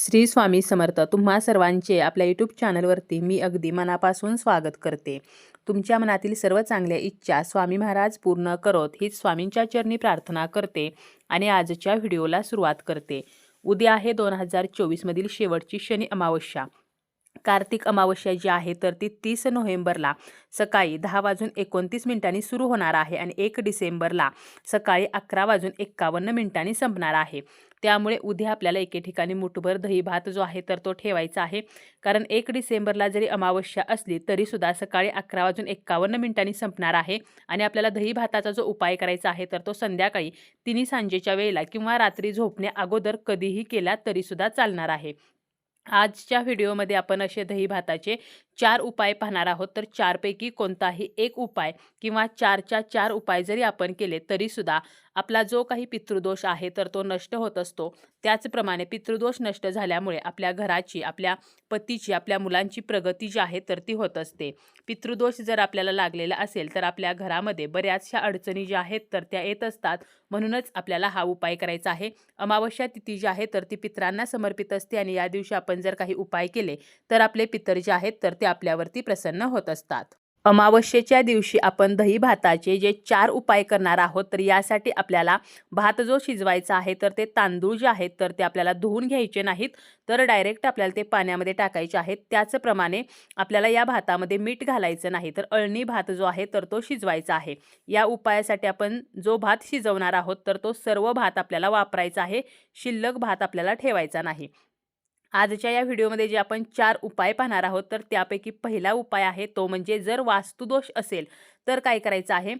श्री स्वामी समर्थ. तुम्हा सर्वांचे आपल्या यूट्यूब चॅनलवरती मी अगदी मनापासून स्वागत करते. तुमच्या मनातील सर्व चांगल्या इच्छा स्वामी महाराज पूर्ण करोत हीच स्वामींच्या चरणी प्रार्थना करते आणि आजच्या व्हिडिओला सुरुवात करते. उद्या आहे दोन हजार चोवीसमधील शेवटची शनी अमावस्या. कार्तिक अमावस्या जी आहे तर ती तीस नोव्हेंबरला सकाळी दहा वाजून एकोणतीस मिनिटांनी सुरू होणार आहे आणि एक डिसेंबरला सकाळी अकरा वाजून एक्कावन्न मिनिटांनी संपणार आहे. त्यामुळे उद्या आपल्याला एके ठिकाणी मुठभर दही भात जो आहे तर तो ठेवायचा आहे. कारण एक डिसेंबरला जरी अमावस्या असली तरीसुद्धा सकाळी अकरा वाजून एक्कावन्न मिनिटांनी संपणार आहे. आणि आपल्याला दही भाताचा जो उपाय करायचा आहे तर तो संध्याकाळी तिन्ही सांजेच्या वेळेला किंवा रात्री झोपण्या अगोदर कधीही केला तरीसुद्धा चालणार आहे. आजच्या व्हिडिओमध्ये आपण असे दही भाताचे चार उपाय पाहणार आहोत. तर चारपैकी कोणताही एक उपाय किंवा चारच्या चार उपाय जरी आपण केले तरीसुद्धा आपला जो काही पितृदोष आहे तर तो नष्ट होत असतो. त्याचप्रमाणे पितृदोष नष्ट झाल्यामुळे आपल्या घराची आपल्या पतीची आपल्या मुलांची प्रगती जी आहे तर ती होत असते. पितृदोष जर आपल्याला लागलेला असेल तर आपल्या घरामध्ये बऱ्याचशा अडचणी ज्या आहेत तर त्या येत असतात. म्हणूनच आपल्याला हा उपाय करायचा आहे. अमावस्या तिथी जी आहे तर ती पित्रांना समर्पित असते आणि या दिवशी आपण जर काही उपाय केले तर आपले पितर जे आहेत तर ते आपल्यावरती प्रसन्न होत असतात. अमावस्येच्या दिवशी आपण दही भाताचे जे चार उपाय करणार आहोत तर यासाठी आपल्याला भात जो शिजवायचा आहे तर ते तांदूळ जे आहेत तर ते आपल्याला धुवून घ्यायचे नाहीत तर डायरेक्ट आपल्याला ते पाण्यामध्ये टाकायचे आहेत. त्याचप्रमाणे आपल्याला या भातामध्ये मीठ घालायचं नाही तर अळणी भात जो आहे तर तो शिजवायचा आहे. या उपायासाठी आपण जो भात शिजवणार आहोत तर तो सर्व भात आपल्याला वापरायचा आहे शिल्लक भात आपल्याला ठेवायचा नाही. आजच्या या व्हिडिओमध्ये जे आपण चार उपाय पाहणार आहोत तर त्यापैकी पहिला उपाय आहे तो म्हणजे जर वास्तुदोष असेल तर काय करायचं आहे?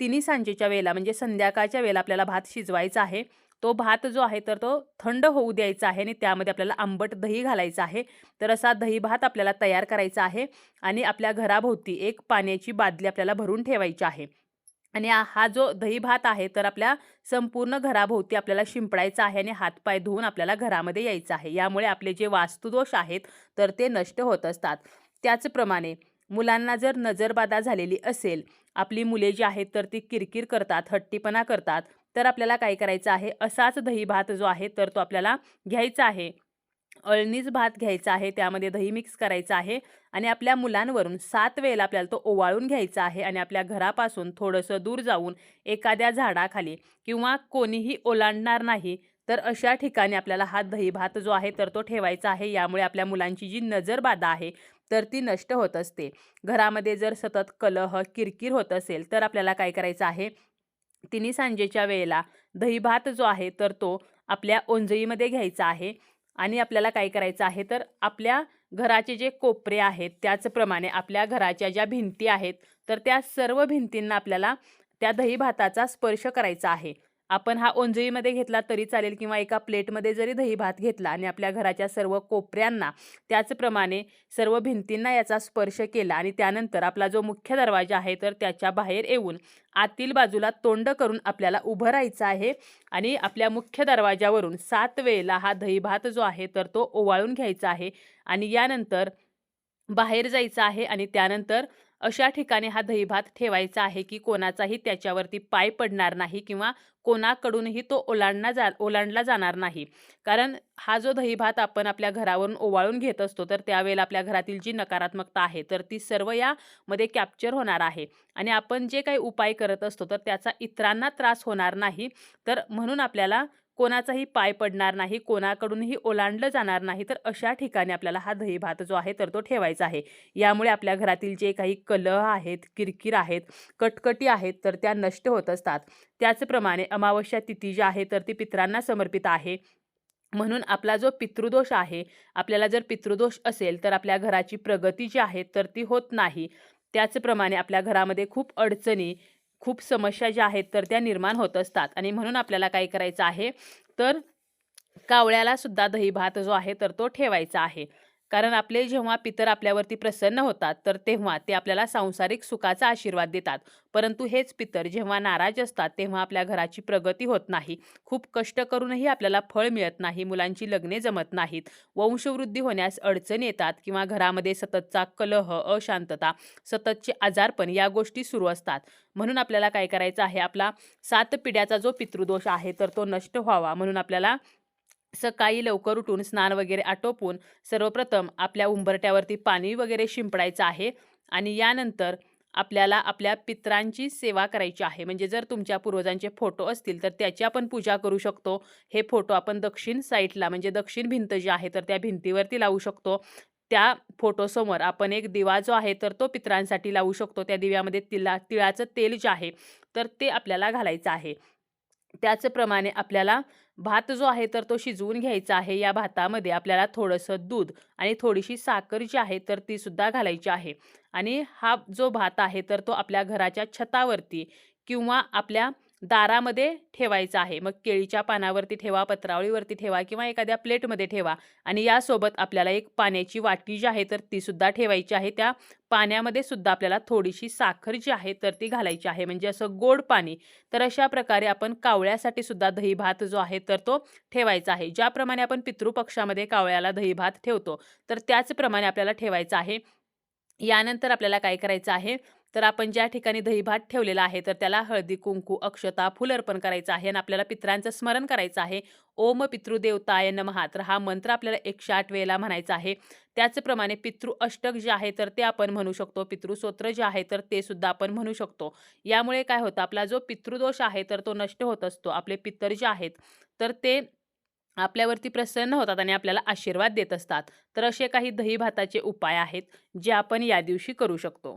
तिन्ही सांजेच्या वेळेला म्हणजे संध्याकाळच्या वेळेला आपल्याला भात शिजवायचा आहे. तो भात जो आहे तर तो थंड होऊ द्यायचा आहे आणि त्यामध्ये आपल्याला आंबट दही घालायचं आहे. तर असा दही भात आपल्याला तयार करायचा आहे आणि आपल्या घराभोवती एक पाण्याची बादली आपल्याला भरून ठेवायची आहे. आणि हा जो दही भात आहे तर आपल्या संपूर्ण घराभोवती आपल्याला शिंपडायचा आहे आणि हातपाय धुवून आपल्याला घरामध्ये यायचं आहे. यामुळे आपले जे वास्तुदोष आहेत तर ते नष्ट होत असतात. त्याचप्रमाणे मुलांना जर नजरबाधा झालेली असेल आपली मुले जी आहेत तर ती किरकिर करतात हट्टीपणा करतात. तर आपल्याला काय करायचं आहे? असाच दही भात जो आहे तर तो आपल्याला घ्यायचा आहे. अळणीच भात घ्यायचा आहे त्यामध्ये दही मिक्स करायचं आहे आणि आपल्या मुलांवरून सात वेळेला आपल्याला तो ओवाळून घ्यायचा आहे आणि आपल्या घरापासून थोडंसं दूर जाऊन एखाद्या झाडाखाली किंवा कोणीही ओलांडणार नाही तर अशा ठिकाणी आपल्याला हा दही भात जो आहे तर तो ठेवायचा आहे. यामुळे आपल्या मुलांची जी नजरबाधा आहे तर ती नष्ट होत असते. घरामध्ये जर सतत कलह किरकिर होत असेल तर आपल्याला काय करायचं आहे? तिन्ही सांजेच्या वेळेला दही भात जो आहे तर तो आपल्या ओंजळीमध्ये घ्यायचा आहे. आणि आपल्याला काय करायचं आहे तर आपल्या घराचे जे कोपरे आहेत त्याचप्रमाणे आपल्या घराच्या ज्या भिंती आहेत तर त्या सर्व भिंतींना आपल्याला त्या दही भाताचा स्पर्श करायचा आहे. आपण हा ओंजळीमध्ये घेतला तरी चालेल किंवा एका प्लेटमध्ये जरी दही भात घेतला आणि आपल्या घराच्या सर्व कोपऱ्यांना त्याचप्रमाणे सर्व भिंतींना याचा स्पर्श केला आणि त्यानंतर आपला जो मुख्य दरवाजा आहे तर त्याच्या बाहेर येऊन आतील बाजूला तोंड करून आपल्याला उभं राहायचं आहे आणि आपल्या मुख्य दरवाजावरून सात वेळेला हा दही भात जो आहे तर तो ओवाळून घ्यायचा आहे आणि यानंतर बाहेर जायचं आहे आणि त्यानंतर अशा ठिकाणी हा दहीभात ठेवायचा आहे की कोणाचाही त्याच्यावरती पाय पडणार नाही किंवा कोणाकडूनही तो ओलांडला जा ओलांडला जाणार नाही. कारण हा जो दहीभात आपण आपल्या घरावरून ओवाळून घेत असतो तर त्यावेळेला आपल्या घरातील जी नकारात्मकता आहे तर ती सर्व यामध्ये कॅप्चर होणार आहे. आणि आपण जे काही उपाय करत असतो तर त्याचा इतरांना त्रास होणार नाही. तर म्हणून आपल्याला कोणाचाही पाय पडणार नाही कोणाकडूनही ओलांडलं जाणार नाही तर अशा ठिकाणी आपल्याला हा दही भात जो आहे तर तो ठेवायचा आहे. यामुळे आपल्या घरातील जे काही कलह आहेत किरकिर आहेत कटकटी आहेत तर त्या नष्ट होत असतात. त्याचप्रमाणे अमावस्या तिथी जी आहे तर ती पित्रांना समर्पित आहे. म्हणून आपला जो पितृदोष आहे आपल्याला जर पितृदोष असेल तर आपल्या घराची प्रगती जी आहे तर ती होत नाही. त्याचप्रमाणे आपल्या घरामध्ये खूप अडचणी खूप समस्या ज्या आहेत तर त्या निर्माण होत असतात. आणि म्हणून आपल्याला काय करायचं आहे तर कावळ्याला सुद्धा दही भात जो आहे तर तो ठेवायचा आहे. कारण आपले जेव्हा पितर आपल्यावरती प्रसन्न होतात तर तेव्हा ते आपल्याला सांसारिक सुखाचा आशीर्वाद देतात. परंतु हेच पितर जेव्हा नाराज असतात तेव्हा आपल्या घराची प्रगती होत नाही. खूप कष्ट करूनही आपल्याला फळ मिळत नाही मुलांची लग्ने जमत नाहीत. वंशवृद्धी होण्यास अडचण येतात किंवा घरामध्ये सततचा कलह अशांतता सततचे आजारपण या गोष्टी सुरू असतात. म्हणून आपल्याला काय करायचं आहे? आपला सात पिढ्याचा जो पितृदोष आहे तर तो नष्ट व्हावा. म्हणून आपल्याला सकाळी लवकर उठून स्नान वगैरे आटोपून सर्वप्रथम आपल्या उंबरट्यावरती पाणी वगैरे शिंपडायचं आहे आणि यानंतर आपल्याला आपल्या पित्रांची सेवा करायची आहे. म्हणजे जर तुमच्या पूर्वजांचे फोटो असतील तर त्याची आपण पूजा करू शकतो. हे फोटो आपण दक्षिण साईडला म्हणजे दक्षिण भिंत जी आहे तर त्या भिंतीवरती लावू शकतो. त्या फोटोसमोर आपण एक दिवा जो आहे तर तो पित्रांसाठी लावू शकतो. त्या दिव्यामध्ये तिला तिळाचं तेल जे आहे तर ते आपल्याला घालायचं आहे. त्याचप्रमाणे आपल्याला भात जो आहे तर तो शिजवून घ्यायचा आहे. या भातामध्ये आपल्याला थोडंसं दूध आणि थोडीशी साखर जी आहे तर ती सुद्धा घालायची आहे. आणि हा जो भात आहे तर तो आपल्या घराच्या छतावरती किंवा आपल्या दारामध्ये ठेवायचं आहे. मग केळीच्या पानावरती ठेवा पत्रावळीवरती ठेवा किंवा एखाद्या प्लेटमध्ये ठेवा आणि यासोबत आपल्याला एक पाण्याची वाटी जी आहे तर ती सुद्धा ठेवायची आहे. त्या पाण्यामध्ये सुद्धा आपल्याला थोडीशी साखर जी आहे तर ती घालायची आहे. म्हणजे असं गोड पाणी. तर अशा प्रकारे आपण कावळ्यासाठी सुद्धा दही भात जो आहे तर तो ठेवायचा आहे. ज्याप्रमाणे आपण पितृपक्षामध्ये कावळ्याला दही भात ठेवतो तर त्याचप्रमाणे आपल्याला ठेवायचा आहे. यानंतर आपल्याला काय करायचं आहे? तर आपण ज्या ठिकाणी दहीभात ठेवलेला आहे तर त्याला हळदी कुंकू अक्षता फुल अर्पण करायचं आहे आणि आपल्याला पित्रांचं स्मरण करायचं आहे. ओम पितृदेवताय नमहा तर हा मंत्र आपल्याला एकशे आठ वेळेला म्हणायचा आहे. त्याचप्रमाणे पितृ अष्टक जे आहे तर ते आपण म्हणू शकतो. पितृस्तोत्र जे आहे तर ते सुद्धा आपण म्हणू शकतो. यामुळे काय होतं? आपला जो पितृदोष आहे तर तो नष्ट होत असतो. आपले पितर जे आहेत तर ते आपल्यावरती प्रसन्न होतात आणि आपल्याला आशीर्वाद देत असतात. तर असे काही दही भाताचे उपाय आहेत जे आपण या दिवशी करू शकतो.